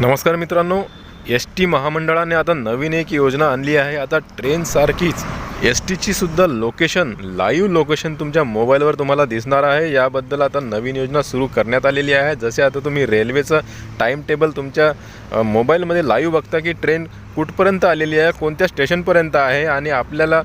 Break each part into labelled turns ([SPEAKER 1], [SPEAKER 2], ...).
[SPEAKER 1] नमस्कार मित्रांनो S T महामंडळाने आता नवीन एक योजना आणली आहे. आता ट्रेनसारखीच एस टीची सुद्धा लोकेशन लाईव्ह लोकेशन तुमच्या मोबाईलवर तुम्हाला दिसणार आहे. याबद्दल आता नवीन योजना सुरू करण्यात आलेली आहे. जसे आता तुम्ही रेल्वेचं टाईम टेबल तुमच्या मोबाईलमध्ये लाईव्ह बघता की ट्रेन कुठपर्यंत आलेली आहे कोणत्या स्टेशनपर्यंत आहे आणि आपल्याला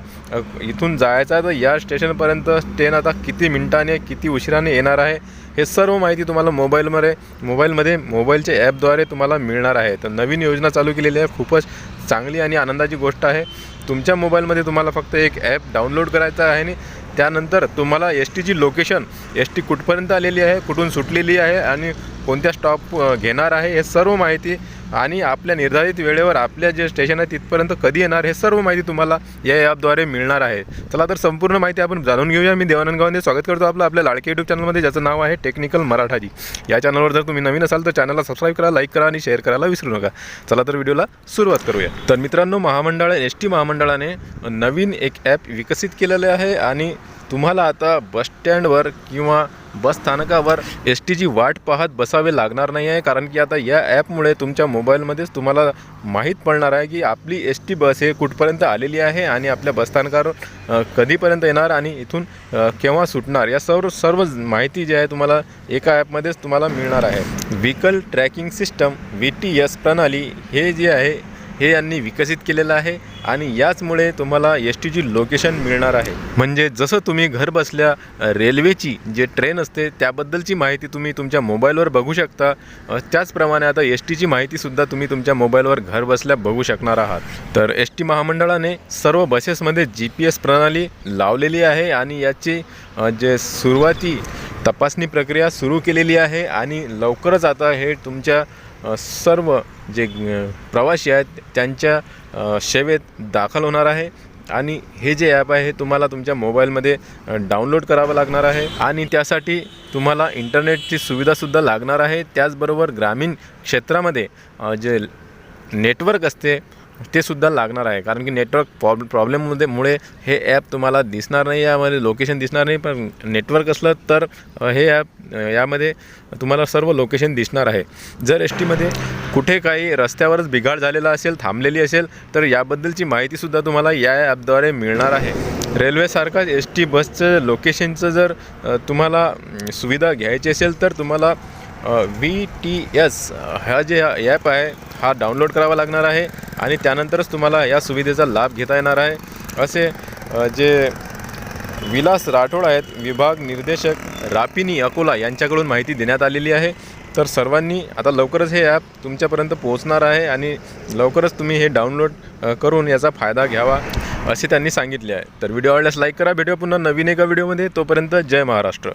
[SPEAKER 1] इथून जायचं आहे तर या स्टेशनपर्यंत ट्रेन आता किती मिनिटाने किती उशिराने येणार आहे हे सर्व माहिती तुम्हाला मोबाईलमध्ये मोबाईलमध्ये मोबाईलच्या ॲपद्वारे तुम्हाला मिळणार आहे. तर नवीन योजना चालू केलेली आहे. खूपच चांगली आणि आनंदाची गोष्ट आहे. तुमच्या मोबाईलमध्ये तुम्हाला फक्त एक ॲप डाउनलोड करायचं आहे आणि त्यानंतर तुम्हाला एस टीची लोकेशन एस टी कुठपर्यंत आलेली आहे कुठून सुटलेली आहे आणि कोणत्या स्टॉप घेणार आहे हे सर्व माहिती आणि आपल्या निर्धारित वेळेवर आपल्या जे स्टेशन आहे तिथपर्यंत कधी येणार हे सर्व माहिती तुम्हाला या ॲपद्वारे मिळणार आहे. चला तर संपूर्ण माहिती आपण जाणून घेऊया. मी देवानंद गावांनी स्वागत करतो आपलं आपल्या लाडके यूट्यूब चॅनलमध्ये ज्याचं नाव आहे टेक्निकल मराठाजी या चॅनलवर जर तुम्ही नवीन असाल तर चॅनलला सबस्क्राईब करा लाईक करा आणि शेअर करायला विसरू नका. चला तर व्हिडिओला सुरुवात करूया. तर मित्रांनो महामंडळ एस टी महामंडळाने नवीन एक ॲप विकसित केलेले आहे आणि तुम्हाला आता बस स्टँडवर किंवा बस स्थानकावर एस टीची वाट पाहत बसावे लागणार नाही आहे कारण की आता या ॲपमुळे तुमच्या मोबाईलमध्येच तुम्हाला माहीत पडणार आहे की आपली एस टी बस हे कुठपर्यंत आलेली आहे आणि आपल्या बसस्थानकावर कधीपर्यंत येणार आणि इथून केव्हा सुटणार. या सर्व सर्व माहिती जी आहे तुम्हाला एका ॲपमध्येच तुम्हाला मिळणार आहे. Vehicle tracking system V T S प्रणाली हे जे आहे हे यांनी विकसित केलेलं आहे आणि याचमुळे तुम्हाला एस टीची लोकेशन मिळणार आहे. म्हणजे जसं तुम्ही घर बसल्या रेल्वेची जे ट्रेन असते त्याबद्दलची माहिती तुम्ही तुमच्या मोबाईलवर बघू शकता. त्याचप्रमाणे आता एस टीची माहितीसुद्धा तुम्ही तुमच्या मोबाईलवर घर बसल्या बघू शकणार आहात. तर एस टी महामंडळाने सर्व बसेसमध्ये जी पी एस प्रणाली लावलेली आहे आणि याची जे सुरुवाती तपासणी प्रक्रिया सुरू केलेली आहे आणि लवकरच आता हे तुमच्या सर्व जे प्रवासी आहेत त्यांच्या सेवेत दाखल होणार आहे. आणि हे जे ॲप आहे हे तुम्हाला तुमच्या मोबाईलमध्ये डाउनलोड करावं लागणार आहे. आणि त्यासाठी तुम्हाला इंटरनेटची सुविधासुद्धा लागणार आहे. त्याचबरोबर ग्रामीण क्षेत्रामध्ये जे नेटवर्क असते ते सुद्धा लागणार आहे. कारण की नेटवर्क प्रॉब प्रॉब्लेममध्ये मुळे हे ॲप तुम्हाला दिसणार नाही यामध्ये लोकेशन दिसणार नाही पण नेटवर्क असलं तर हे ॲप यामध्ये तुम्हाला सर्व लोकेशन दिसणार आहे. जर एस टीमध्ये कुठे काही रस्त्यावरच बिघाड झालेला असेल थांबलेली असेल तर याबद्दलची माहितीसुद्धा तुम्हाला या ॲपद्वारे मिळणार आहे. रेल्वेसारखाच एस टी बसचं लोकेशनचं जर तुम्हाला सुविधा घ्यायची असेल तर तुम्हाला व्ही टी एस हा जे ॲप आहे हा डाउनलोड करावा लागणार आहे आणि त्यानंतरच तुम्हाला या सुविधेचा लाभ घेता येणार आहे. असे जे विलास राठोड आहेत विभाग निर्देशक रापिनी अकोला यांच्याकडून माहिती देण्यात आलेली आहे. तर सर्वांनी आता लवकरच हे ॲप तुमच्यापर्यंत पोहोचणार आहे आणि लवकरच तुम्ही हे डाउनलोड करून याचा फायदा घ्यावा असे त्यांनी सांगितले आहे. तर व्हिडिओ आवडल्यास लाईक करा. भेटूया पुन्हा नवीन एका व्हिडिओमध्ये तोपर्यंत जय महाराष्ट्र.